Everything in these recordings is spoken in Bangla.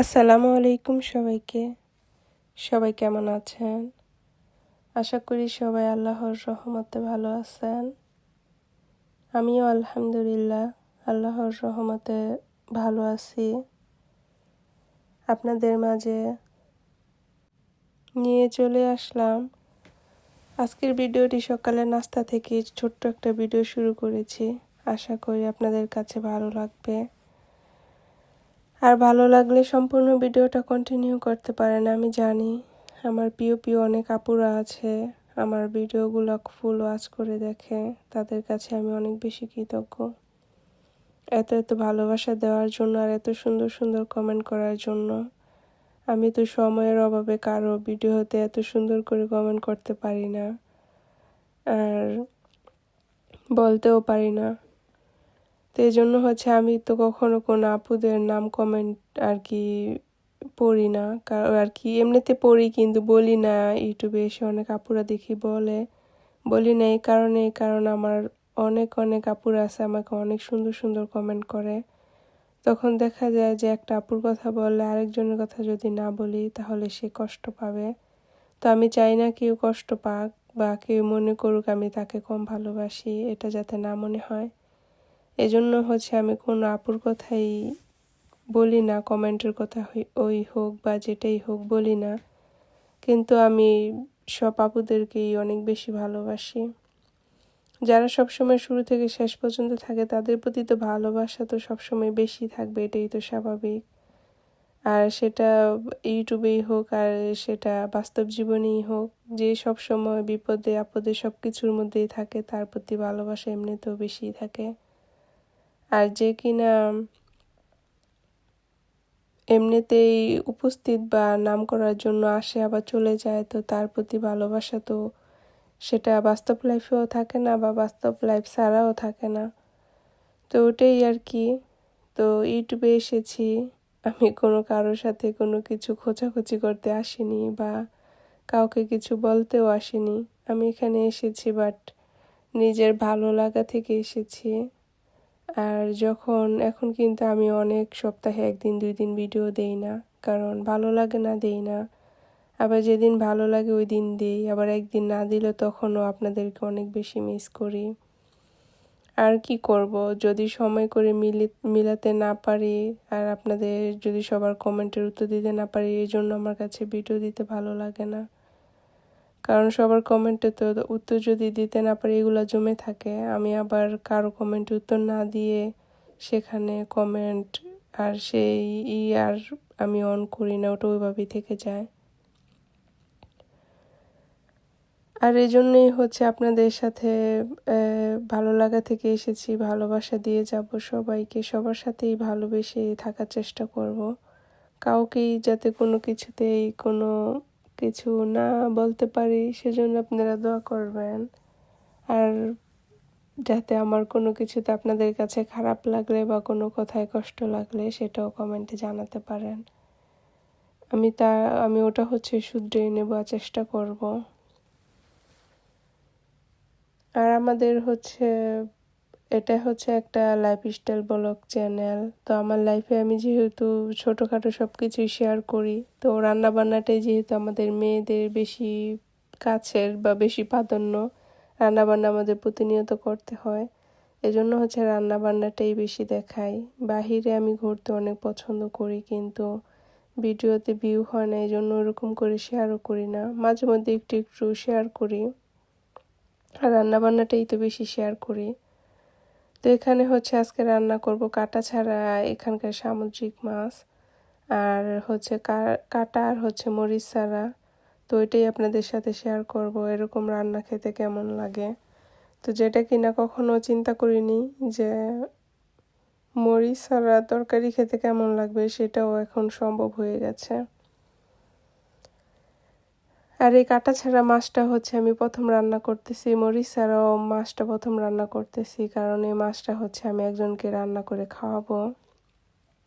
আসসালামু আলাইকুম সবাইকে। সবাই কেমন আছেন? আশা করি সবাই আল্লাহর রহমতে ভালো আছেন। আমিও আলহামদুলিল্লাহ আল্লাহর রহমতে ভালো আছি। আপনাদের মাঝে নিয়ে চলে আসলাম। আজকের ভিডিওটি সকালে নাস্তা থেকে ছোট্ট একটা ভিডিও শুরু করেছি। আশা করি আপনাদের কাছে ভালো লাগবে। আর ভালো লাগলে সম্পূর্ণ ভিডিওটা কন্টিনিউ করতে পারেন, আমি জানি। আমার প্রিয় প্রিয় অনেক আপুরা আছে, আমার ভিডিওগুলো ফুল ওয়াচ করে দেখে, তাদের কাছে আমি অনেক বেশি কৃতজ্ঞ। এত এত ভালোবাসা দেওয়ার জন্য আর এত সুন্দর সুন্দর কমেন্ট করার জন্য, আমি তো সময়ের অভাবে কারও ভিডিওতে এত সুন্দর করে কমেন্ট করতে পারি না, আর বলতেও পারি না। তো এই জন্য হচ্ছে আমি তো কখনো কোনো আপুদের নাম কমেন্ট আর কি পড়ি না। আর কি এমনিতে পড়ি কিন্তু বলি না ইউটিউবে এসে অনেক আপুরা দেখি বলে। বলি না এই কারণে, এই কারণ আমার অনেক অনেক আপুরা আছে আমাকে অনেক সুন্দর সুন্দর কমেন্ট করে। তখন দেখা যায় যে একটা আপুর কথা বললে আরেকজনের কথা যদি না বলি তাহলে সে কষ্ট পাবে। তো আমি চাই না কেউ কষ্ট পাক বা কেউ মনে করুক আমি তাকে কম ভালোবাসি, এটা যাতে না মনে হয়। এজন্য হচ্ছে আমি কোনো আপুর কথাই বলি না, কমেন্টের কথা ওই হোক বা যেটাই হোক বলি না। কিন্তু আমি সব আপুদেরকেই অনেক বেশি ভালোবাসি। যারা সবসময় শুরু থেকে শেষ পর্যন্ত থাকে, তাদের প্রতি তো ভালোবাসা তো সবসময় বেশি থাকবে, এটাই তো স্বাভাবিক। আর সেটা ইউটিউবেই হোক, আর সেটা বাস্তব জীবনেই হোক, যে সব সময় বিপদে, আপদে সব কিছুর মধ্যেই থাকে, তার প্রতি ভালোবাসা এমনিতেও বেশি থাকে। আর যে কিনা এমনিতেই উপস্থিত বা নাম করার জন্য আসে, আবার চলে যায়, তো তার প্রতি ভালোবাসা তো সেটা বাস্তব লাইফেও থাকে না বা বাস্তব লাইফ ছাড়াও থাকে না। তো ওটাই আর কি। তো ইউটিউবে এসেছি। আমি কোনো কারোর সাথে কোনো কিছু খোঁচাখুচি করতে আসিনি বা কাউকে কিছু বলতেও আসিনি। আমি এখানে এসেছি বাট নিজের ভালো লাগা থেকে এসেছি। আর যখন, এখন কিন্তু আমি অনেক সপ্তাহে একদিন, দুই দিন ভিডিও দেই না। কারণ ভালো লাগে না, দেই না। আবার যেদিন ভালো লাগে, ওই দিন দিই। আবার একদিন না দিলে তখনও আপনাদেরকে অনেক বেশি মিস করি। আর কি করব? যদি সময় করে মিলি, মিলাতে না পারি, আর আপনাদের যদি সবার কমেন্টের উত্তর দিতে না পারি, এই জন্য আমার কাছে ভিডিও দিতে ভালো লাগে না। কারণ সবার কমেন্টে তো উত্তর যদি দিতে না পারি, এগুলো জমে থাকে। আমি আবার কারও কমেন্টে উত্তর না দিয়ে সেখানে কমেন্ট আর সেই ই আর আমি অন করি না, ওটা ওইভাবেই থেকে যায়। আর এই জন্যই হচ্ছে আপনাদের সাথে ভালো লাগা থেকে এসেছি, ভালোবাসা দিয়ে যাব সবাইকে, সবার সাথেই ভালোবেসে থাকার চেষ্টা করব। কাউকেই যাতে কোনো কিছুতেই কোনো কিছু না বলতে পারি, সেজন্য আপনারা দোয়া করবেন। আর যাতে আমার কোনো কিছুতে আপনাদের কাছে খারাপ লাগলে বা কোনো কথায় কষ্ট লাগলে সেটাও কমেন্টে জানাতে পারেন। আমি তা, আমি ওটা হচ্ছে শুধরে নেবার চেষ্টা করব। আর আমাদের হচ্ছে এটা হচ্ছে একটা লাইফস্টাইল ব্লগ চ্যানেল তো আমার লাইফে আমি যেহেতু ছোটোখাটো সব কিছুই শেয়ার করি, তো রান্নাবান্নাটাই যেহেতু আমাদের মেয়েদের বেশি কাছের বা বেশি প্রাধান্য, রান্নাবান্না আমাদের প্রতিনিয়ত করতে হয়। এজন্য হচ্ছে রান্নাবান্নাটাই বেশি দেখাই। বাহিরে আমি ঘুরতে অনেক পছন্দ করি, কিন্তু ভিডিওতে ভিউ হয় না এই জন্য ওরকম করে শেয়ারও করি না। মাঝে মধ্যে একটু একটু শেয়ার করি। আর রান্নাবান্নাটাই তো বেশি শেয়ার করি। তো এখানে হচ্ছে আজকে রান্না করব কাটা ছাড়া এখানকার সামুদ্রিক মাছ আর হচ্ছে কাটা আর হচ্ছে মরিচ ছাড়া। তো এটাই আপনাদের সাথে শেয়ার করব, এরকম রান্না খেতে কেমন লাগে। তো যেটা কিনা কখনো চিন্তা করিনি যে মরিচ ছাড়া তরকারি খেতে কেমন লাগবে, সেটাও এখন সম্ভব হয়ে গেছে। আর এই কাটা ছাড়া মাছটা হচ্ছে আমি প্রথম রান্না করতেছি, মরিচ ছাড়াও মাছটা প্রথম রান্না করতেছি, কারণ এই মাছটা হচ্ছে আমি একজনকে রান্না করে খাওয়াবো।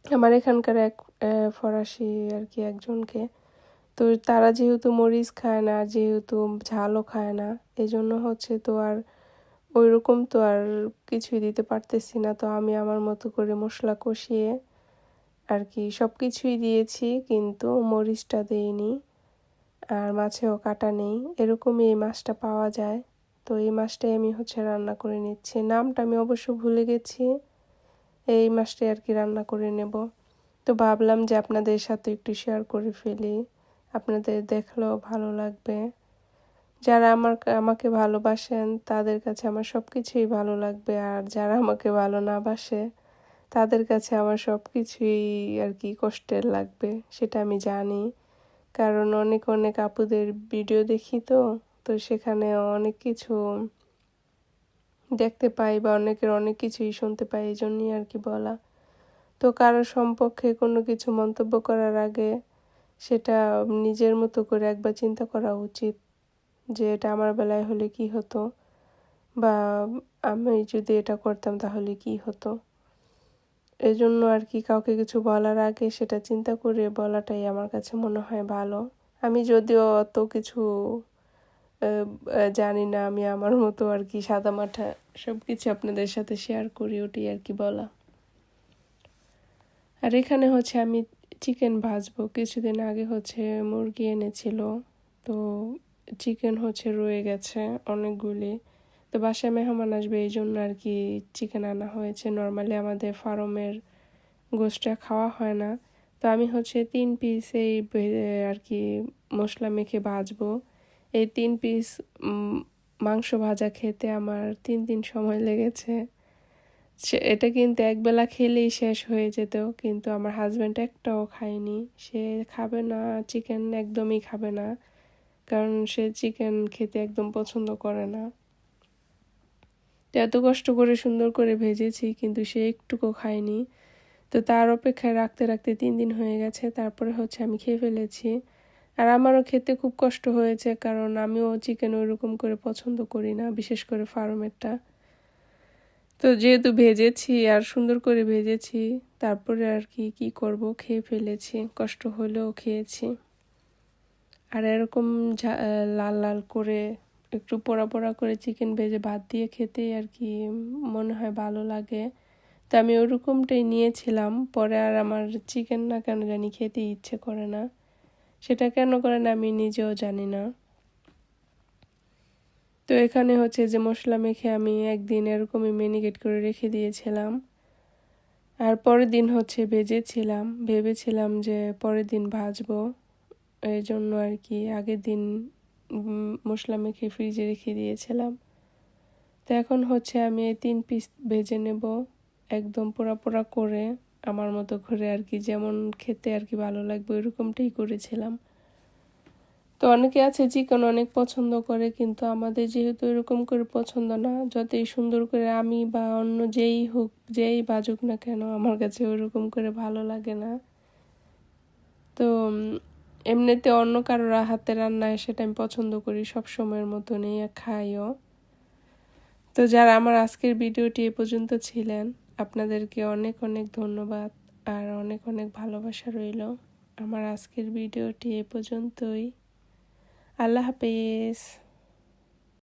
আমার এখানকার এক ফরাসি আর কি একজনকে। তো তারা যেহেতু মরিচ খায় না, যেহেতু ঝালও খায় না এই জন্য হচ্ছে তো আর ওই রকম তো আর কিছুই দিতে পারতেছি না। তো আমি আমার মতো করে মশলা কষিয়ে আর কি সব কিছুই দিয়েছি, কিন্তু মরিচটা দেইনি। আর মাছেও কাটা নেই। এরকমই এই মাছটা পাওয়া যায়। তো এই মাছটাই আমি হচ্ছে রান্না করে নিচ্ছি। নামটা আমি অবশ্য ভুলে গেছি। এই মাছটাই আর কি রান্না করে নেব। তো ভাবলাম যে আপনাদের সাথে একটু শেয়ার করে ফেলি। আপনাদের দেখলেও ভালো লাগবে। যারা আমার আমাকে ভালোবাসেন, তাদের কাছে আমার সব কিছুই ভালো লাগবে। আর যারা আমাকে ভালো না বাসে, তাদের কাছে আমার সব কিছুই আর কি কষ্টের লাগবে, সেটা আমি জানি। কারণ অনেক অনেক আপুদের ভিডিও দেখি তো তো সেখানে অনেক কিছু দেখতে পাই বা অনেকের অনেক কিছুই শুনতে পাই এই জন্যই আর কি বলা। তো কারোর সম্পর্কে কোনো কিছু মন্তব্য করার আগে সেটা নিজের মতো করে একবার চিন্তা করা উচিত যে এটা আমার বেলায় হলে কি হতো বা আমি যদি এটা করতাম তাহলে কি হতো। এজন্য আর কি কাউকে কিছু বলার আগে সেটা চিন্তা করে বলাটাই আমার কাছে মনে হয় ভালো। আমি যদিও অত কিছু জানি না, আমি আমার মতো আর কি সাদা মাঠা সব কিছু আপনাদের সাথে শেয়ার করি ওটি আর কি বলা। আর এখানে হচ্ছে আমি চিকেন ভাজবো। কিছুদিন আগে হচ্ছে মুরগি এনেছিল, তো চিকেন হচ্ছে রয়ে গেছে অনেকগুলি। তো বাসায় মেহমান আসবে, এই জন্য আর কি চিকেন আনা হয়েছে। নর্মালি আমাদের ফার্মের গোষ্ঠটা খাওয়া হয় না। তো আমি হচ্ছে তিন পিস এই আর কি মশলা মেখে ভাজবো। এই তিন পিস মাংস ভাজা খেতে আমার তিন দিন সময় লেগেছে। এটা কিন্তু একবেলা খেলেই শেষ হয়ে যেত কিন্তু আমার হাজব্যান্ড একটাও খায়নি। সে খাবে না চিকেন একদমই খাবে না। কারণ সে চিকেন খেতে একদম পছন্দ করে না। এত কষ্ট করে সুন্দর করে ভেজেছি, কিন্তু সে একটুকু খায়নি। তো তার অপেক্ষায় রাখতে রাখতে তিন দিন হয়ে গেছে, তারপরে হচ্ছে আমি খেয়ে ফেলেছি। আর আমারও খেতে খুব কষ্ট হয়েছে, কারণ আমিও চিকেন ওইরকম করে পছন্দ করি না, বিশেষ করে ফার্মেরটা। তো যেহেতু ভেজেছি আর সুন্দর করে ভেজেছি, তারপরে আর কি কি করব? খেয়ে ফেলেছি, কষ্ট হলেও খেয়েছি। আর এরকম লাল লাল করে একটু পোড়া পোড়া করে চিকেন ভেজে ভাত দিয়ে খেতে আর কি মনে হয় ভালো লাগে। তো আমি ওরকমটাই নিয়েছিলাম, পরে আর আমার চিকেন না কেন জানি খেতে ইচ্ছে করে না। সেটা কেন করে না আমি নিজেও জানি না। তো এখানে হচ্ছে যে মশলা মেখে আমি একদিন এরকমই মেনিকেট করে রেখে দিয়েছিলাম। আর পরের দিন হচ্ছে ভেজেছিলাম, ভেবেছিলাম যে পরের দিন ভাজবো। এই জন্য আর কি আগের দিন মশলা মেখে ফ্রিজে রেখে দিয়েছিলাম। তো এখন হচ্ছে আমি এই তিন পিস ভেজে নেব, একদম পোড়া পোড়া করে। আমার মতো করে আর কি, যেমন খেতে আর কি ভালো লাগবে, ওইরকমটাই করেছিলাম। তো অনেকে আছে চিকেন অনেক পছন্দ করে, কিন্তু আমাদের যেহেতু এরকম করে পছন্দ না, যতই সুন্দর করে আমি বা অন্য যেই হোক, যেই বাজুক না কেন, আমার কাছে ওরকম করে ভালো লাগে না। তো এমনিতে অন্য কারোর হাতে রান্না সেটা আমি পছন্দ করি, সব সময়ের মতো নেই খাইও। তো যারা আমার আজকের ভিডিওটি এ পর্যন্ত ছিলেন, আপনাদেরকে অনেক অনেক ধন্যবাদ আর অনেক অনেক ভালোবাসা রইল আমার আজকের ভিডিওটি এ পর্যন্তই। আল্লাহ হাফেজ।